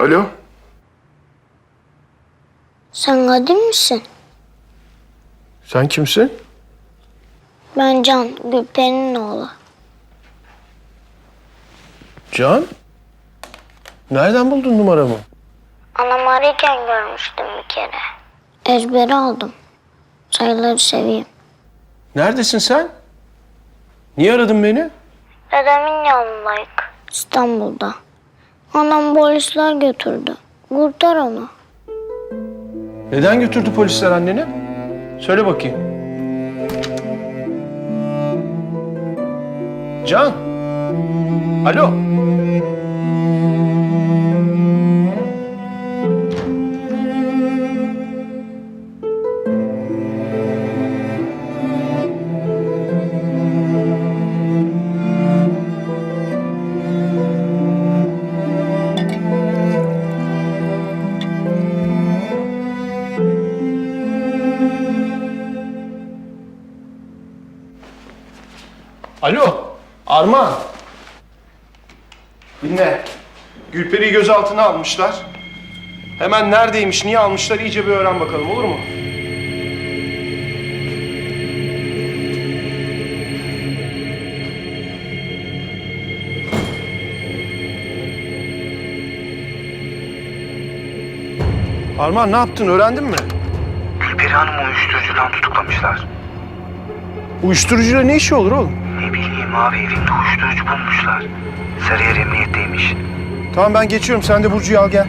Alo? Sen Kadir misin? Sen kimsin? Ben Can, Gülper'in oğlu. Can? Nereden buldun numaramı? Anam ararken görmüştüm bir kere. Ezbere aldım. Sayıları seveyim. Neredesin sen? Niye aradın beni? Dedemin yanındayık. İstanbul'da. Anam polisler götürdü. Kurtar onu. Neden götürdü polisler anneni? Söyle bakayım. Can? Alo? Alo? Armağan? Dinle. Gülperi'yi gözaltına almışlar. Hemen neredeymiş, niye almışlar iyice bir öğren bakalım olur mu? Armağan ne yaptın öğrendin mi? Gülperi Hanım'ı uyuşturucudan tutuklamışlar. Uyuşturucuyla ne işi olur oğlum? Abi evinde uyuşturucu bulmuşlar. Sarıyer emniyetteymiş. Tamam ben geçiyorum sen de Burcu'yu al gel.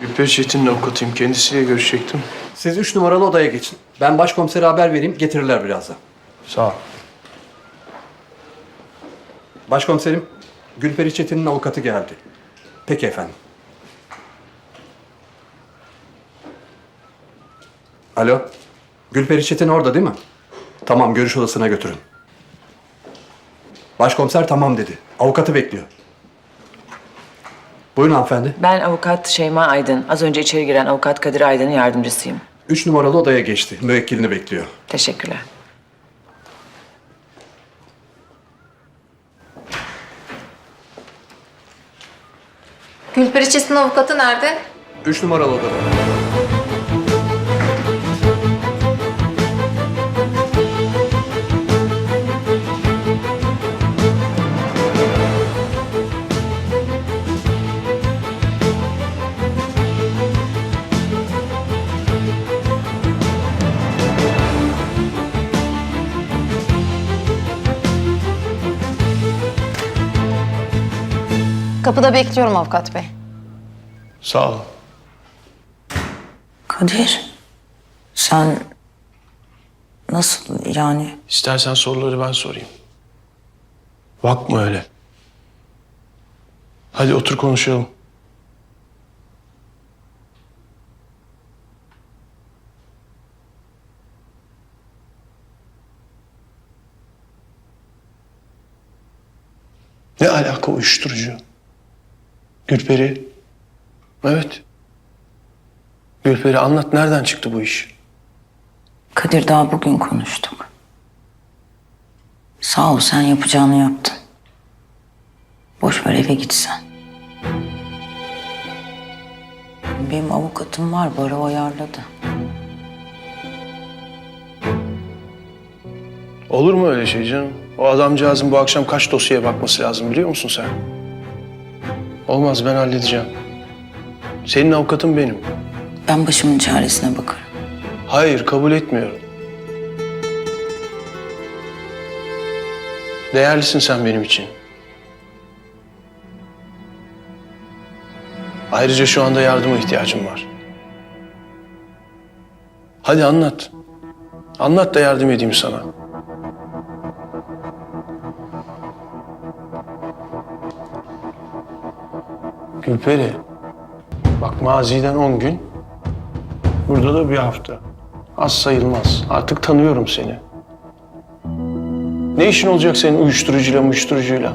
Gülperi Çetin'in avukatıyım. Kendisiyle görüşecektim. Siz üç numaralı odaya geçin. Ben başkomisere haber vereyim, getirirler birazdan. Sağ ol. Başkomiserim, Gülperi Çetin'in avukatı geldi. Peki efendim. Alo, Gülperi Çetin orada değil mi? Tamam, görüş odasına götürün. Başkomiser tamam dedi. Avukatı bekliyor. Buyurun hanımefendi. Ben avukat Şeyma Aydın. Az önce içeri giren avukat Kadir Aydın'ın yardımcısıyım. Üç numaralı odaya geçti. Müvekkilini bekliyor. Teşekkürler. Gülperi Çetin avukatı nerede? Üç numaralı odada. Kapıda bekliyorum avukat bey. Sağ ol. Kadir, sen nasıl yani? İstersen soruları ben sorayım. Bakma öyle. Hadi otur konuşalım. Ne alaka uyuşturucu? Gülperi. Evet. Gülperi anlat nereden çıktı bu iş? Kadir daha bugün konuştuk. Sağ ol sen yapacağını yaptın. Boş ver eve gitsen. Benim avukatım var, Bora ayarladı. Olur mu öyle şey canım? O adamcağızın bu akşam kaç dosyaya bakması lazım biliyor musun sen? Olmaz ben halledeceğim. Senin avukatın benim. Ben başımın çaresine bakarım. Hayır kabul etmiyorum. Değerlisin sen benim için. Ayrıca şu anda yardıma ihtiyacım var. Hadi anlat. Anlat da yardım edeyim sana. Gülperi. Bak maziden on gün, burada da bir hafta. Az sayılmaz. Artık tanıyorum seni. Ne işin olacak senin uyuşturucuyla uyuşturucuyla?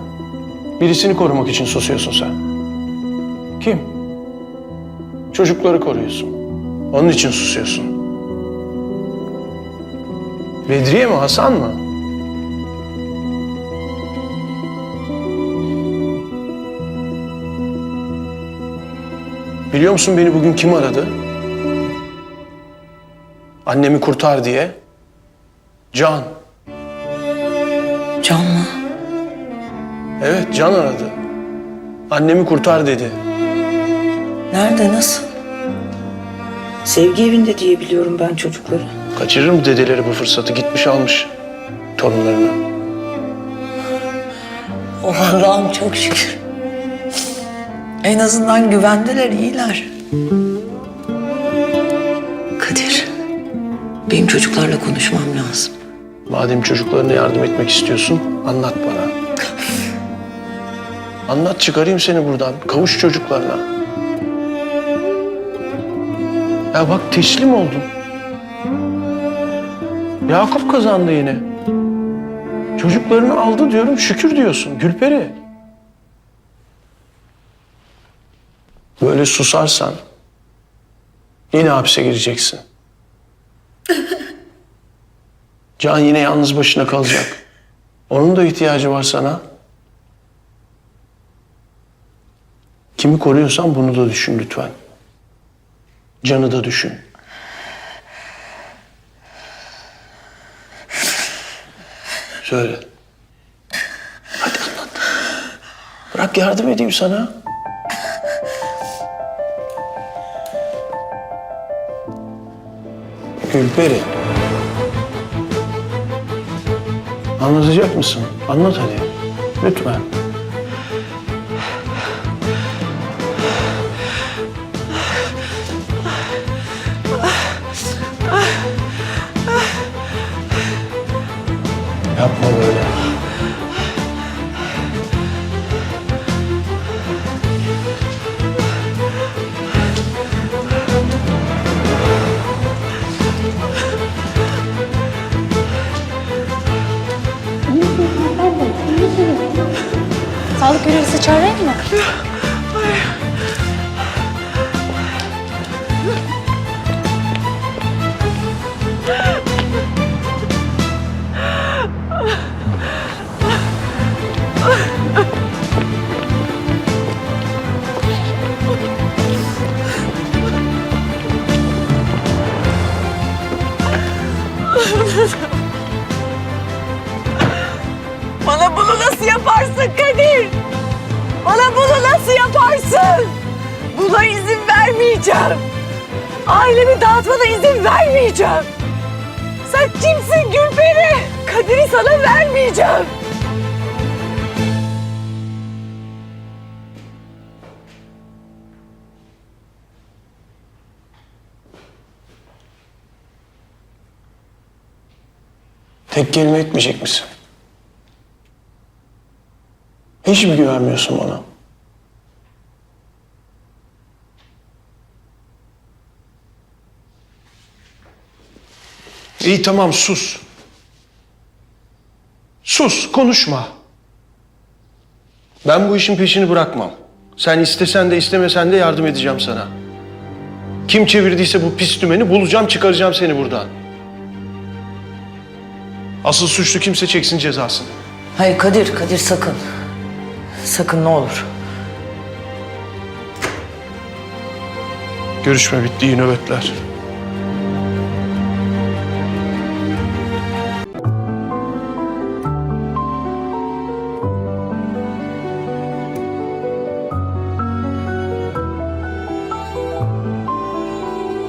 Birisini korumak için susuyorsun sen. Kim? Çocukları koruyorsun. Onun için susuyorsun. Bedriye mi, Hasan mı? Biliyor musun beni bugün kim aradı? Annemi kurtar diye. Can. Can mı? Evet Can aradı. Annemi kurtar dedi. Nerede, nasıl? Sevgi evinde diye biliyorum ben çocukları. Kaçırır mı dedeleri bu fırsatı? Gitmiş almış torunlarını. Allah'ım çok şükür. En azından güvendeler, iyiler. Kadir, benim çocuklarla konuşmam lazım. Madem çocuklarına yardım etmek istiyorsun anlat bana. Anlat çıkarayım seni buradan. Kavuş çocuklarına. Ya bak teslim oldum. Yakup kazandı yine. Çocuklarını aldı diyorum şükür diyorsun Gülperi. Böyle susarsan yine hapse gireceksin. Can yine yalnız başına kalacak. Onun da ihtiyacı var sana. Kimi koruyorsan bunu da düşün lütfen. Canı da düşün. Söyle. Hadi anlat. Bırak yardım edeyim sana. Gülperi. Anlatacak mısın? Anlat hadi. Lütfen. Yapma böyle. Sağlık görevlisi çağırayım mı? Vermeyeceğim. Ailemi dağıtmana izin vermeyeceğim. Sen kimsin Gülperi? Kadir'i sana vermeyeceğim. Tek kelime etmeyecek misin? Hiç mi güvenmiyorsun bana? İyi tamam sus. Sus konuşma. Ben bu işin peşini bırakmam. Sen istesen de istemesen de yardım edeceğim sana. Kim çevirdiyse bu pis dümeni bulacağım çıkaracağım seni buradan. Asıl suçlu kimse çeksin cezasını. Hayır Kadir, Kadir sakın. Sakın ne olur. Görüşme bitti, iyi nöbetler.